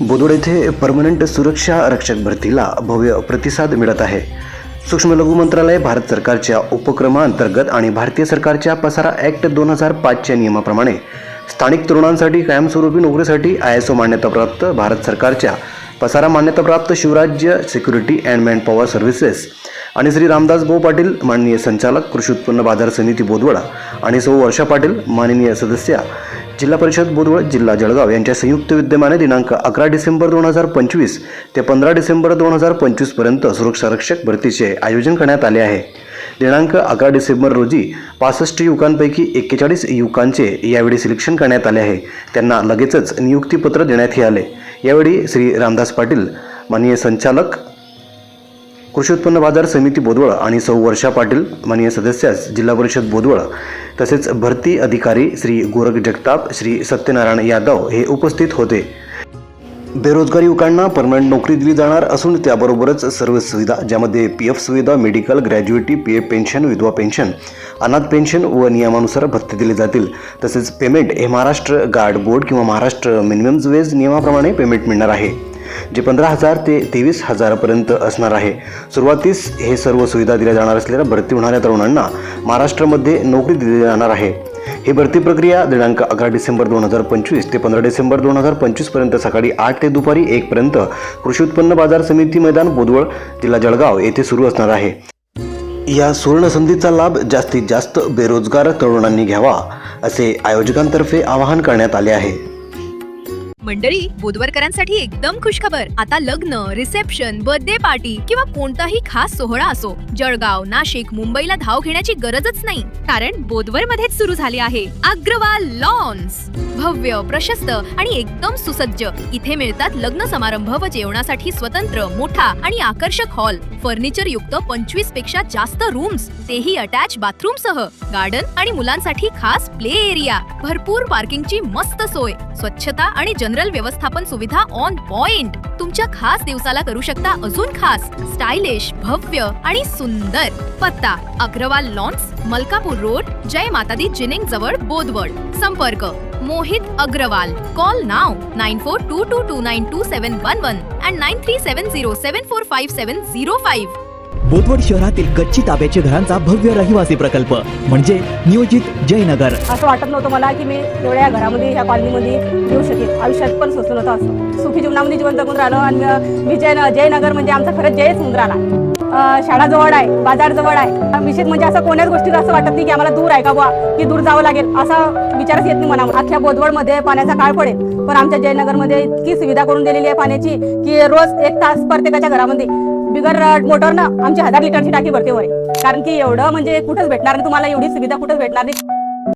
बोदोड येथे परमनंट सुरक्षा रक्षक भरतीला भव्य प्रतिसाद मिळत आहे. सूक्ष्म लघु मंत्रालय भारत सरकारच्या उपक्रमाअंतर्गत आणि भारतीय सरकारच्या पसारा ॲक्ट दोन हजार पाचच्या नियमाप्रमाणे स्थानिक तरुणांसाठी कायमस्वरूपी नोकरीसाठी आय एस ओ मान्यताप्राप्त भारत सरकारच्या पसारा मान्यताप्राप्त Shivrajya security and manpower services आणि श्री रामदास भाऊ पाटील माननीय संचालक कृषी उत्पन्न बाजार समिती बोदवडा आणि सौ वर्षा पाटील माननीय सदस्या जिल्हा परिषद बोदवळ जिल्हा जळगाव यांच्या संयुक्त विद्यमाने दिनांक अकरा डिसेंबर दोन हजार पंचवीस ते पंधरा डिसेंबर दोन हजार पंचवीसपर्यंत सुरक्षा रक्षक भरतीचे आयोजन करण्यात आले आहे. दिनांक अकरा डिसेंबर रोजी पासष्ट युवकांपैकी एक्केचाळीस युवकांचे यावेळी सिलेक्शन करण्यात आले आहे. त्यांना लगेचच नियुक्तीपत्र देण्यात आले. यावेळी श्री रामदास पाटील माननीय संचालक कृषी उत्पन्न बाजार समिती बोदवळ आणि सौ वर्षा पाटील माननीय सदस्यास जिल्हा परिषद बोदवळ तसेच भरती अधिकारी श्री गोरख जगताप श्री सत्यनारायण यादव हे उपस्थित होते. बेरोजगार युवकांना परमनंट नोकरी दिली जाणार असून त्याबरोबरच सर्व सुविधा ज्यामध्ये पी एफ सुविधा medical gratuity P F pension विधवा पेन्शन अनाथ पेन्शन व नियमानुसार भत्ते दिले जातील. तसेच पेमेंट हे महाराष्ट्र गार्ड बोर्ड किंवा महाराष्ट्र मिनिमम वेज नियमाप्रमाणे पेमेंट मिळणार आहे. जे पंधरा हजार ते तेवीस हजारापर्यंत असणार आहे. सुरुवातीस हे सर्व सुविधा दिल्या जाणार असलेल्या भरती होणाऱ्या तरुणांना महाराष्ट्रामध्ये नोकरी दिली जाणार आहे. ही भरती प्रक्रिया दिनांक अकरा डिसेंबर दोन हजार पंचवीस ते पंधरा डिसेंबर दोन हजार पंचवीसपर्यंत सकाळी आठ ते दुपारी एकपर्यंत कृषी उत्पन्न बाजार समिती मैदान बोदवळ जिल्हा जळगाव येथे सुरू असणार आहे. या सुवर्ण संधीचा लाभ जास्तीत जास्त बेरोजगार तरुणांनी घ्यावा असे आयोजकांतर्फे आवाहन करण्यात आले आहे. मंडळी बुधवारकरांसाठी एकदम खुशखबर. आता लग्न रिसेप्शन बर्थडे पार्टी किंवा कोणताही खास सोहळा असो जळगाव नाशिक मुंबईला धाव घेण्याची गरजच नाही. कारण बोदवर मध्येच सुरू झाले आहे अग्रवाल लॉन्स. भव्य प्रशस्त आणि एकदम सुसज्ज. इथे मिळतात लग्न समारंभ व जेवणासाठी स्वतंत्र मोठा आणि आकर्षक हॉल. फर्निचर युक्त पंचवीसपेक्षा जास्त रूम्स तेही अटॅच बाथरूम सह. गार्डन आणि मुलांसाठी खास प्ले एरिया भरपूर पार्किंगची मस्त सोय. स्वच्छता आणि जन जनरल व्यवस्थापन सुविधा ऑन पॉइंट तुमच्या खास दिवसाला करू शकता अजून खास. स्टायलिश भव्य आणि सुंदर. पत्ता Agrawal lawns Malkapur road Jai Matadi ginning जवळ बोदवड संपर्क Mohit Agarwal. Call now nine four two two two nine two seven one one and nine three seven zero seven four five seven zero five Bodwad शहरातील कच्ची ताब्याचे घरांचा भव्य रहिवासी प्रकल्प म्हणजे नियोजित जयनगर. असं वाटत नव्हतं मला की मी एवढ्या घरामध्ये ह्या कॉलनीमध्ये येऊ शकेल आयुष्यात पण सोचलं नव्हतं असं. सुखी जीवनामध्ये जीवन जगून राहिलो आणि मी जय जयनगर म्हणजे आमचा खरंच जयच होऊन राहिला शाळा जवळ आहे बाजार जवळ आहे विशेष म्हणजे असं कोण्याच गोष्टीचं असं वाटत नाही की आम्हाला दूर आहे का बुवा की दूर जावं लागेल असा विचारच येत नाही मनावर अख्ख्या बोदवडमध्ये पाण्याचा काळ पडेल. पण आमच्या जयनगरमध्ये इतकी सुविधा करून दिलेली आहे पाण्याची की रोज एक तास प्रत्येकाच्या घरामध्ये बिगर मोटरनं आमची हजार लिटरची टाकी भरते वर. कारण की एवढं म्हणजे कुठंच भेटणार नाही तुम्हाला एवढी सुविधा कुठंच भेटणार नाही.